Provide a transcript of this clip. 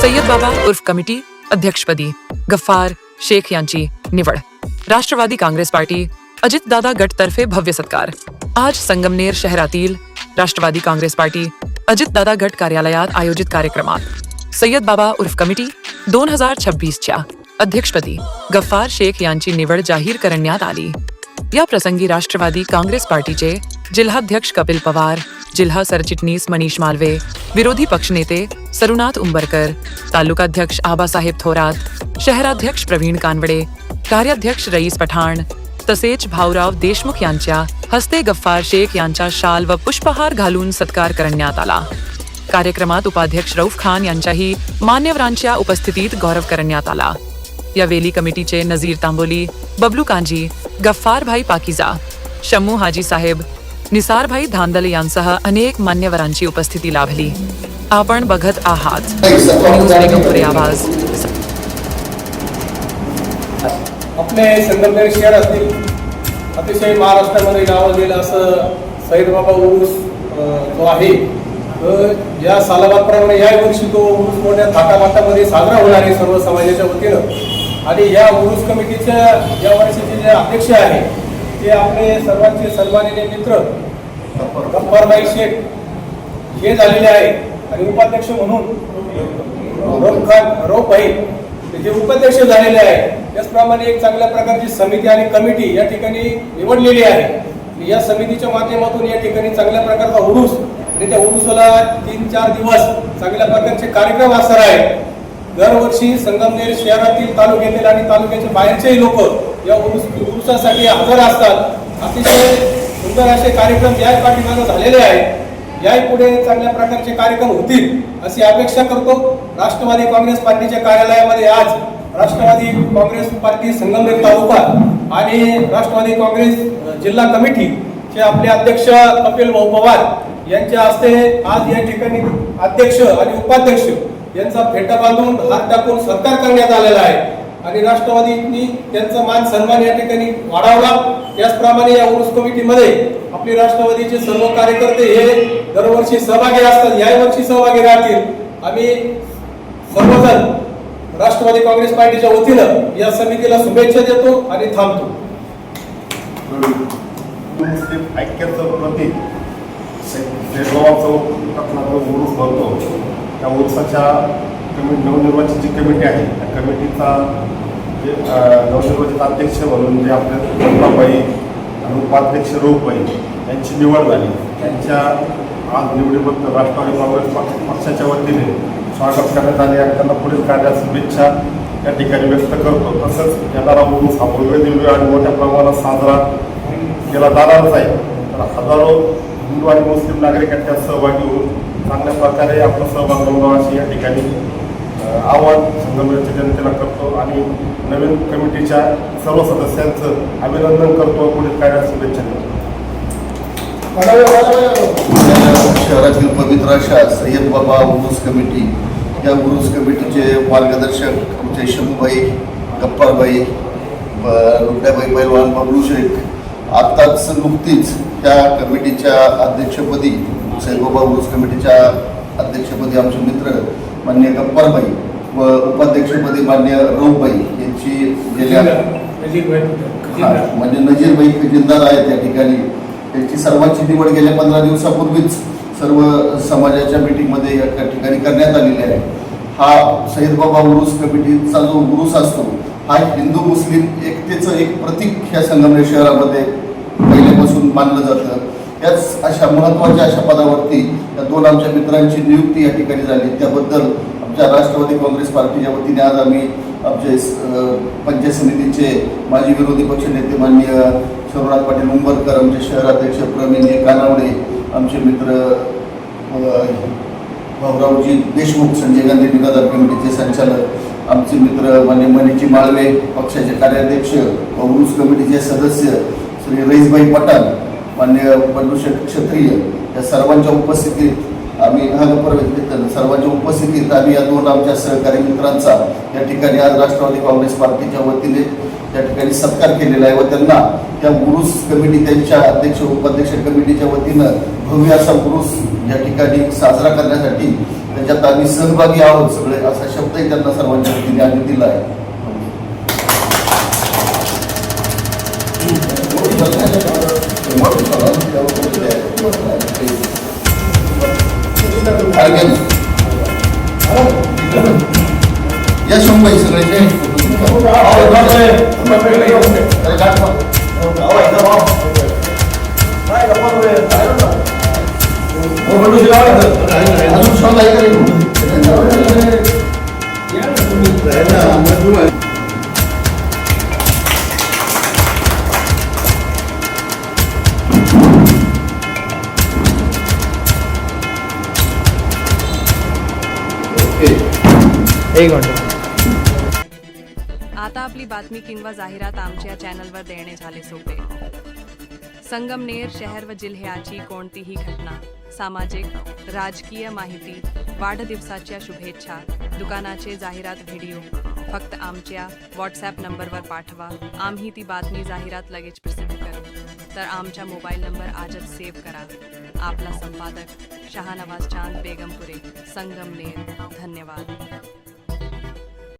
सय्यद बाबा उर्फ कमिटी अध्यक्षपदी गफ्फार शेख यांची निवड. राष्ट्रवादी काँग्रेस पार्टी अजितदादा गटतर्फे भव्य सत्कार. आज संगमनेर शहरातील राष्ट्रवादी काँग्रेस पार्टी अजितदादा गट कार्यालयात आयोजित कार्यक्रमात सय्यद बाबा उर्फ कमिटी दोन हजार छब्बीसच्या अध्यक्षपदी गफ्फार शेख यांची निवड जाहीर करण्यात आली. या प्रसंगी राष्ट्रवादी काँग्रेस पार्टीचे जिल्हाध्यक्ष कपिल पवार जिल्हा सरचिटणीस मनीष मालवे विरोधी पक्षनेते सरुनाथ उंबरकर तालुकाध्यक्ष आबासाहेब थोरात शहराध्यक्ष प्रवीण कानवडे कार्याध्यक्ष रईस पठाण तसेच भाऊराव देशमुख यांच्या हस्ते गफ्फार शेख यांच्या शाल व पुष्पहार घालून सत्कार करण्यात आला. कार्यक्रमात उपाध्यक्ष रऊफ खान यांच्याही मान्यवरांच्या उपस्थितीत गौरव करण्यात आला. या वेली कमिटीचे नजीर तांबोली बबलू कांजी गफ्फारभाई पाकिजा शम्मू हाजी साहेब निसारभाई धांदल यांसह अनेक मान्यवरांची उपस्थिती लाभली. आपण बघत आहात. न्यूज बेगमपुरे आवाज. आपले संगमनेर शहर असतील अतिशय महाराष्ट्रामध्ये नावाजलेलं असं सईद बाबा उरूस जो आहे या सालाबादप्रमाणे या वर्षी तो उरूस मोठ्या थाटामाटामध्ये साजरा होणार आहे सर्व समाजाच्या वतीनं. आणि या उरूस कमिटीच्या या वर्षीचे जे अध्यक्ष आहे ते आपले सर्वांचे सन्माननीय मित्र गप्पारबाई शेख हे झालेले आहे. आणि उपाध्यक्ष म्हणून रोप खान रोप भाई जे उपाध्यक्ष झालेले आहे त्याचप्रमाणे एक चांगल्या प्रकारची समिती आणि कमिटी या ठिकाणी निवडलेली आहे. या समितीच्या माध्यमातून या ठिकाणी चांगल्या प्रकारचा उरूस आणि त्या उरुसाला तीन चार दिवस चांगल्या प्रकारचे कार्यक्रम असणार आहेत. दरवर्षी संगमनेर शहरातील तालुक्यातील आणि तालुक्याच्या बाहेरचेही लोक या उरुस उरुसासाठी हजर असतात. अतिशय सुंदर असे कार्यक्रम या पाठीमागं झालेले आहेत. याही पुढे चांगल्या प्रकारचे कार्यक्रम होतील अशी अपेक्षा करतो. राष्ट्रवादी काँग्रेस पार्टीच्या कार्यालयामध्ये आज राष्ट्रवादी काँग्रेस पार्टी संगमनेर तालुका आणि राष्ट्रवादी काँग्रेस जिल्हा जिल्हा कमिटीचे आपले अध्यक्ष कपिल भाऊ पवार यांच्या हस्ते आज या ठिकाणी अध्यक्ष आणि उपाध्यक्ष यांचा फेटा बांधून हात टाकून सत्कार करण्यात आलेला आहे. आणि राष्ट्रवादींनी त्यांचा मान सन्मान या ठिकाणी वाढवला त्याचप्रमाणे या उरुस कमिटीमध्ये आपले राष्ट्रवादीचे सर्व कार्यकर्ते हे दरवर्षी सहभागी असतात याही वर्षी सहभागी राहतील. आम्ही सर्वजण राष्ट्रवादी काँग्रेस पार्टीच्या वतीनं या समितीला शुभेच्छा देतो आणि थांबतो. मुस्लिम ऐक्याचं प्रतीक शेगावाचा जो भरतो त्या उरुसाच्या कमिटी नवनिर्वाचित जी कमिटी आहे त्या कमिटीचा जे नवनिर्वाचित अध्यक्ष म्हणून जे आपले दत्ताबाई आणि उपाध्यक्ष रोगबाई यांची निवड झाली. त्यांच्या आज निवडीबद्दल राष्ट्रवादी काँग्रेस पक्षाच्या वतीने स्वागत करण्यात आले. आणि त्यांना पुढील कार्यात शुभेच्छा या ठिकाणी व्यक्त करतो. तसंच येणारा उरूस हा भव्य दिव्य आणि मोठ्या प्रमाणात साजरा केला जाणारच आहे. तर हजारो हिंदू आणि मुस्लिम नागरिकांच्या सहभागी होऊन चांगल्या प्रकारे आपला सहभाग नोंदवा या ठिकाणी आवाहन संगमनेरच्या जनतेला करतो आणि नवीन कमिटीच्या सर्व सदस्यांचं अभिनंदन करतो. पुढील कार्यात शुभेच्छा देतो. शहरातील पवित्र अशा सय्यद बाबा उरूस कमिटी या उरूस कमिटीचे मार्गदर्शक आमचे शंभूबाई गप्पारबाई ब- रुपयाबाई पैलवान बबलू शेख आत्ताच नुकतीच त्या कमिटीच्या अध्यक्षपदी सय्यद बाबा उरूस कमिटीच्या अध्यक्षपदी आमचे मित्र मान्य गप्पारबाई व उपाध्यक्षपदी मान्य रऊबाई यांची गेल्या म्हणजे नजीरबाई खजिनदार आहेत या ठिकाणी. त्यांची सर्वांची निवड गेल्या पंधरा दिवसापूर्वीच सर्व समाजाच्या मीटिंगमध्ये या ठिकाणी करण्यात आलेली आहे. हा सैयद बाबा उरूस कमिटीचा जो उरूस असतो हा हिंदू मुस्लिम एकतेचं एक प्रतीक ह्या संगमनेर शहरामध्ये पहिल्यापासून मानलं जातं. याच अशा महत्त्वाच्या अशा पदावरती या दोन आमच्या मित्रांची नियुक्ती या ठिकाणी झाली. त्याबद्दल आमच्या राष्ट्रवादी काँग्रेस पार्टीच्या वतीने आज आम्ही आमचे पंचायत समितीचे माजी विरोधी पक्ष नेते माननीय शरणाथ पाटील उंबरकर आमचे शहराध्यक्ष प्रवीणजी कानावडे आमचे मित्र भाऊरावजी देशमुख संजय गांधी निराधार कमिटीचे संचालक आमचे मित्र मान्य मनीजी माळवे पक्षाचे कार्याध्यक्ष काँग्रेस कमिटीचे सदस्य श्री रईसभाई पठाण मान्य बंडूशेठ क्षत्रिय या सर्वांच्या उपस्थितीत आम्ही हा परवा सर्वांच्या उपस्थितीत आम्ही या दोन आमच्या सहकारी मित्रांचा या ठिकाणी आज राष्ट्रवादी काँग्रेस पार्टीच्या वतीने त्या ठिकाणी सत्कार केलेला आहे व त्यांना त्या गुरुस कमिटी त्यांच्या अध्यक्ष उपाध्यक्ष कमिटीच्या वतीनं भव्य असा गुरुस या ठिकाणी साजरा करण्यासाठी त्याच्यात आम्ही सहभागी आहोत सगळे असा शब्दही त्यांना सर्वांच्या वतीने आम्ही दिला आहे. या शंभर सगळे अरे गाठ मार. अजून शंभर आता आपली बातमी किंवा जाहिरात आमच्या चॅनलवर देणे झाले सोपे. संगमनेर शहर व जिल्ह्याची कोणतीही घटना सामाजिक राजकीय माहिती वाढदिवसाच्या शुभेच्छा दुकानाचे जाहिरात व्हिडिओ फक्त आमच्या व्हॉट्सॲप नंबरवर पाठवा. आम्ही ती बातमी जाहिरात लगेच प्रसिद्ध करू. तर आमचा मोबाईल नंबर आजच सेव्ह करा. आपला संपादक शहानवाज चांद बेगमपुरे संगमनेर. धन्यवाद.